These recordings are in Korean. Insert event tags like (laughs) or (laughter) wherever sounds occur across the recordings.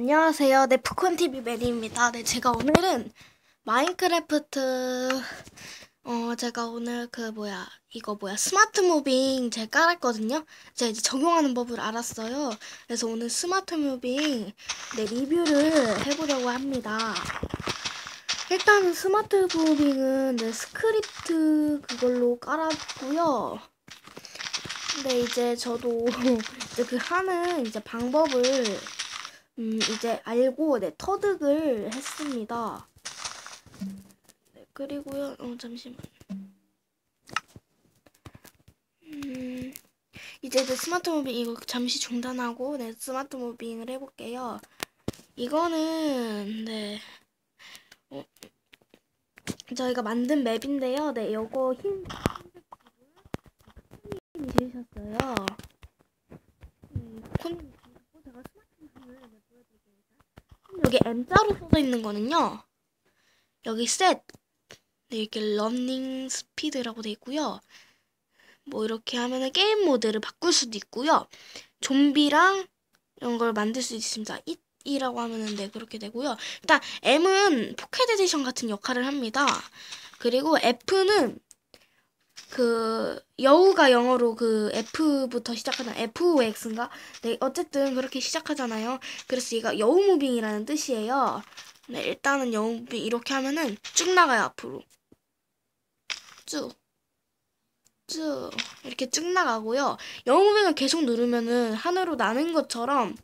안녕하세요. 네, 푸콘TV 메리입니다. 네, 제가 오늘은 마인크래프트, 어, 제가 오늘 그, 뭐야, 이거 뭐야, 스마트 무빙 제가 깔았거든요. 제가 이제 적용하는 법을 알았어요. 그래서 오늘 스마트 무빙, 네, 리뷰를 해보려고 합니다. 일단은 스마트 무빙은, 네, 스크립트 그걸로 깔았고요. 근데 이제 저도 (laughs) 이제 그 하는 이제 방법을 음, 이제 알고 네, 터득을 했습니다. 네, 그리고요, 어, 잠시만. 음, 이제 그 스마트 무빙 이거 잠시 중단하고 네, 스마트 무빙을 해 볼게요. 이거는 네, 어, 저희가 만든 맵인데요. 네, 요거 흰 지으셨어요. 음, 콘님 지으셨고 제가 스마트 무빙을 네, 보여드릴게요. 일단. 여기 M자로 써져 있는 거는요. 여기 셋 네, 이렇게 러닝 스피드라고 돼 있고요. 뭐 이렇게 하면은 게임 모드를 바꿀 수도 있고요. 좀비랑 이런 걸 만들 수 있습니다. 이라고 하면은 네 그렇게 되고요. 일단 M은 포켓 에디션 같은 역할을 합니다. 그리고 F는 그 여우가 영어로 그 F부터 시작하는 FOX인가? 네 어쨌든 그렇게 시작하잖아요. 그래서 얘가 여우 무빙이라는 뜻이에요. 네 일단은 여우 무빙 이렇게 하면은 쭉 나가요 앞으로. 쭉. 쭉 이렇게 쭉 나가고요. 여우 무빙을 계속 누르면은 하늘로 나는 것처럼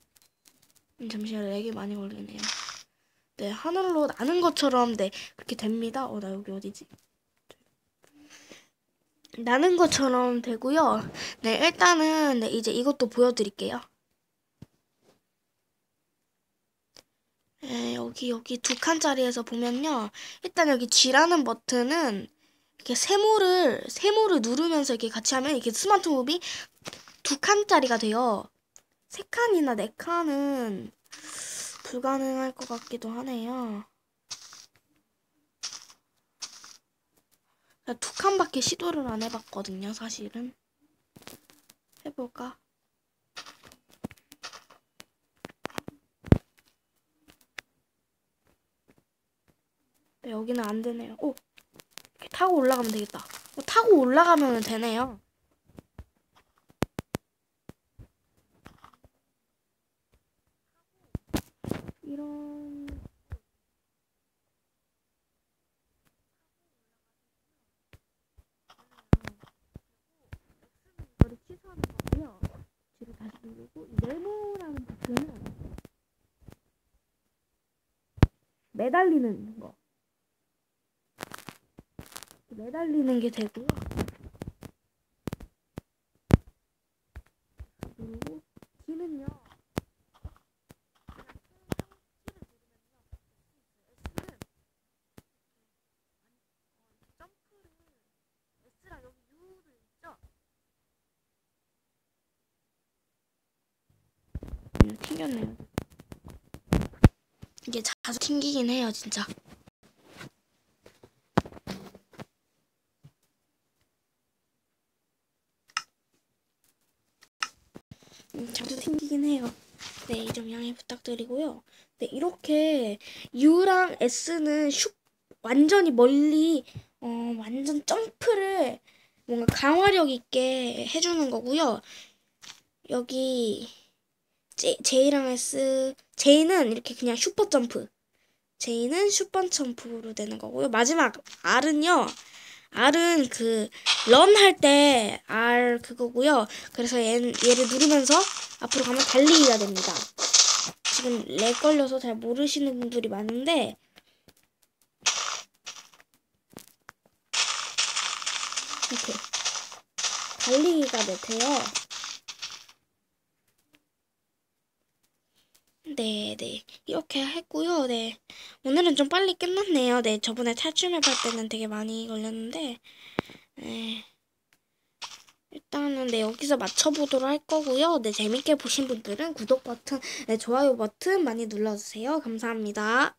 음, 잠시만 렉이 많이 걸리네요. 네 하늘로 나는 것처럼 네 그렇게 됩니다. 어 나 여기 어디지? 나는 것처럼 되고요. 네, 일단은 네, 이제 이것도 보여드릴게요. 네, 여기 여기 두 칸짜리에서 보면요. 일단 여기 G라는 버튼은 이렇게 세모를 세모를 누르면서 이렇게 같이 하면 이렇게 스마트 무비 두 칸짜리가 돼요. 세 칸이나 네 칸은 불가능할 것 같기도 하네요. 두 칸밖에 시도를 안 해봤거든요, 사실은. 해볼까? 네, 여기는 안 되네요. 오! 이렇게 타고 올라가면 되겠다. 어, 타고 올라가면 되네요. 이런... 이거를 취소하는 거고요. 뒤로 다시 누르고 이 네모라는 버튼은 매달리는 거. 매달리는 게 되고요. 그리고 G는요. 점프를 S랑 여기 U를 있죠? 음, 튕겼네요. 이게 자주 튕기긴 해요, 진짜. 음, 자주 튕기긴 해요. 네, 이 점 양해 부탁드리고요. 네, 이렇게 U랑 S는 슉 완전히 멀리 어, 완전 점프를 뭔가 강화력 있게 해주는 거고요. 여기 J, J랑 S, J는 이렇게 그냥 슈퍼 점프, J는 슈퍼 점프로 되는 거고요. 마지막 R은요. R은 그 런 할 때 R 그거고요. 그래서 얘는, 얘를 누르면서 앞으로 가면 달리기가 됩니다. 지금 렉 걸려서 잘 모르시는 분들이 많은데 이렇게 달리기가 돼요. 네, 네. 이렇게 했고요. 네. 오늘은 좀 빨리 끝났네요. 네. 저번에 할 때는 되게 많이 걸렸는데, 네. 일단은 네, 여기서 맞춰보도록 할 거고요. 네, 재밌게 보신 분들은 구독 버튼, 네, 좋아요 버튼 많이 눌러주세요. 감사합니다.